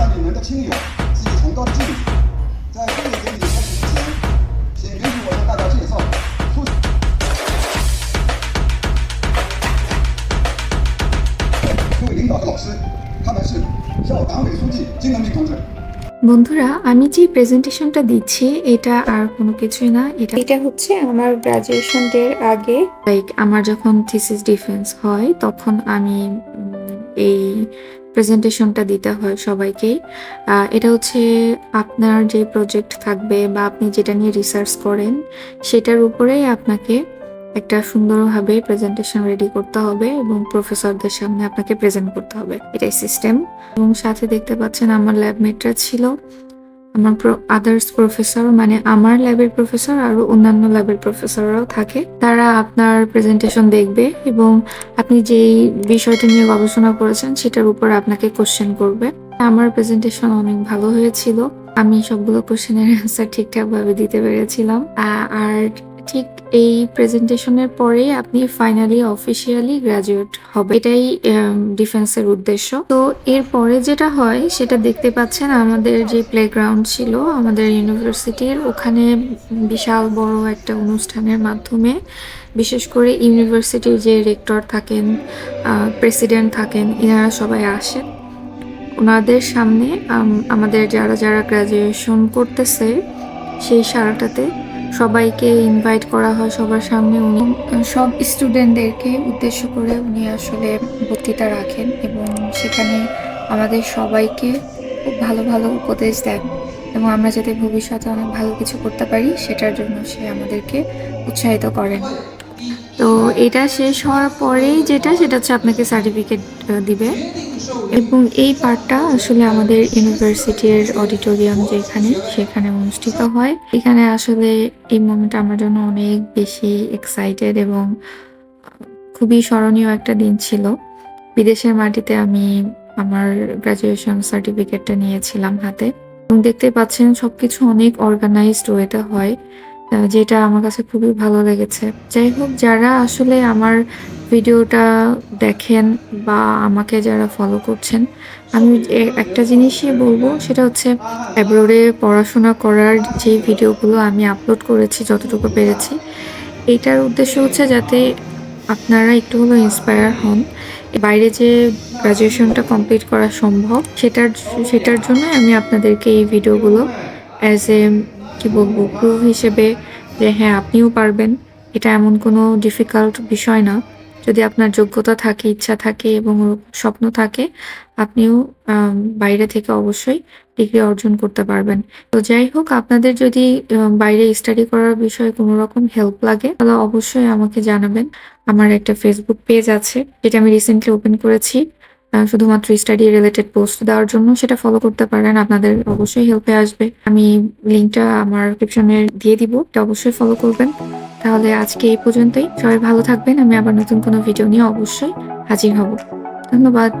让你们的亲友致以崇高的敬意。在婚礼典礼开始之前，请允许我向大家介绍出席各位领导和老师，他们是校党委书记金文明同志。 বন্ধুরা আমি যে প্রেজেন্টেশনটা দিচ্ছি এটা আর কোনো কিছুই না এটা এটা হচ্ছে আমার গ্রাজুয়েশন ডের আগে লাইক আমার যখন থিসিস ডিফেন্স হয় তখন আমি উম, এই প্রেজেন্টেশনটা দিতে হয় সবাইকে এটা হচ্ছে আপনার যে প্রজেক্ট থাকবে বা আপনি যেটা নিয়ে রিসার্চ করেন, সেটার উপরে আপনাকে একটা সুন্দরভাবে প্রেজেন্টেশন রেডি করতে হবে এবং প্রফেসরদের সামনে আপনাকে প্রেজেন্ট করতে হবে এটাই সিস্টেম এবং সাথে দেখতে পাচ্ছেন আমার ল্যাবমেটরা ছিল। আমার আদার্স প্রফেসর মানে আমার ল্যাবের প্রফেসর আর অন্যান্য ল্যাবের প্রফেসররাও থাকে। তারা আপনার প্রেজেন্টেশন দেখবে এবং আপনি যেই বিষয়টি নিয়ে গবেষণা করেছেন সেটার উপর আপনাকে কোশ্চেন করবে। আমার প্রেজেন্টেশন অনেক ভালো হয়েছিল। আমি সবগুলো কোশ্চেনের অ্যান্সার ঠিকঠাকভাবে দিতে পেরেছিলাম। আর ঠিক এই প্রেজেন্টেশনের পরে আপনি ফাইনালি অফিসিয়ালি গ্রাজুয়েট হবে এটাই ডিফেন্সের উদ্দেশ্য। তো এরপরে যেটা হয়, সেটা দেখতে পাচ্ছেন আমাদের যে প্লেগ্রাউন্ড ছিল, আমাদের ইউনিভার্সিটির, ওখানে বিশাল বড় একটা অনুষ্ঠানের মাধ্যমে বিশেষ করে ইউনিভার্সিটির যে রেক্টর থাকেন প্রেসিডেন্ট থাকেন, এনারা সবাই আসেন। ওনাদের সামনে, আম- আমাদের যারা যারা গ্রাজুয়েশন করতেছে, সেই সারাটাতে সবাইকে ইনভাইট করা হয় সবার সামনে। উনি, সব স্টুডেন্টদেরকে উদ্দেশ্য করে উনি আসলে বক্তৃতা রাখেন এবং সেখানে আমাদের সবাইকে খুব ভালো ভালো উপদেশ দেন এবং আমরা যাতে ভবিষ্যতে অনেক ভালো কিছু করতে পারি, সেটার জন্য সে আমাদেরকে উৎসাহিত করেন। তো এটা শেষ হওয়ার পরেই যেটা, সেটা হচ্ছে আপনাকে সার্টিফিকেট দিবে। এবং এই পার্টটা আসলে আমাদের ইউনিভার্সিটির অডিটোরিয়াম যেখানে, সেখানে অনুষ্ঠিত হয়। এখানে আসলে এই মোমেন্ট আমার জন্য অনেক বেশি এক্সাইটেড এবং খুবই স্মরণীয় একটা দিন ছিল। বিদেশের মাটিতে আমি আমার গ্রাজুয়েশন সার্টিফিকেটটা নিয়েছিলাম হাতে। এবং দেখতে পাচ্ছেন সবকিছু অনেক অর্গানাইজড ওয়েতে হয়। যেটা আমার কাছে খুবই ভালো লেগেছে। যাই হোক, যারা আসলে আমার ভিডিওটা দেখেন বা আমাকে যারা ফলো করছেন, আমি একটা জিনিসই বলব, সেটা হচ্ছে অ্যাব্রোডে পড়াশোনা করার যে ভিডিওগুলো আমি আপলোড করেছি, যতটুকু পেরেছি এইটার উদ্দেশ্য হচ্ছে যাতে আপনারা একটু হলেও ইন্সপায়ার হন। বাইরে যে গ্রাজুয়েশনটা কমপ্লিট করা সম্ভব, সেটার সেটার জন্য আমি আপনাদেরকে এই ভিডিওগুলো অ্যাজ এ কি বলব প্রুভ হিসেবে যে হ্যাঁ আপনিও পারবেন। এটা এমন কোনো ডিফিকাল্ট বিষয় না। যদি আপনার যোগ্যতা থাকে, ইচ্ছা থাকে এবং স্বপ্ন থাকে, আপনিও বাইরে থেকে অবশ্যই ডিগ্রি অর্জন করতে পারবেন। তো যাই হোক, আপনাদের যদি বাইরে স্টাডি করার বিষয়ে কোনো রকম হেল্প লাগে, তাহলে অবশ্যই আমাকে জানাবেন। আমার একটা ফেসবুক পেজ আছে, যেটা আমি রিসেন্টলি ওপেন করেছি। শুধুমাত্র স্টাডি রিলেটেড পোস্ট দেওয়ার জন্য সেটা ফলো করতে পারেন, আপনাদের অবশ্যই হেল্পে আসবে। আমি লিঙ্কটা আমার ডিসক্রিপশনে দিয়ে দিব, এটা অবশ্যই ফলো করবেন। তাহলে আজকে এই পর্যন্তই। সবাই ভালো থাকবেন, আমি আবার নতুন কোনো ভিডিও নিয়ে অবশ্যই হাজির হব। ধন্যবাদ।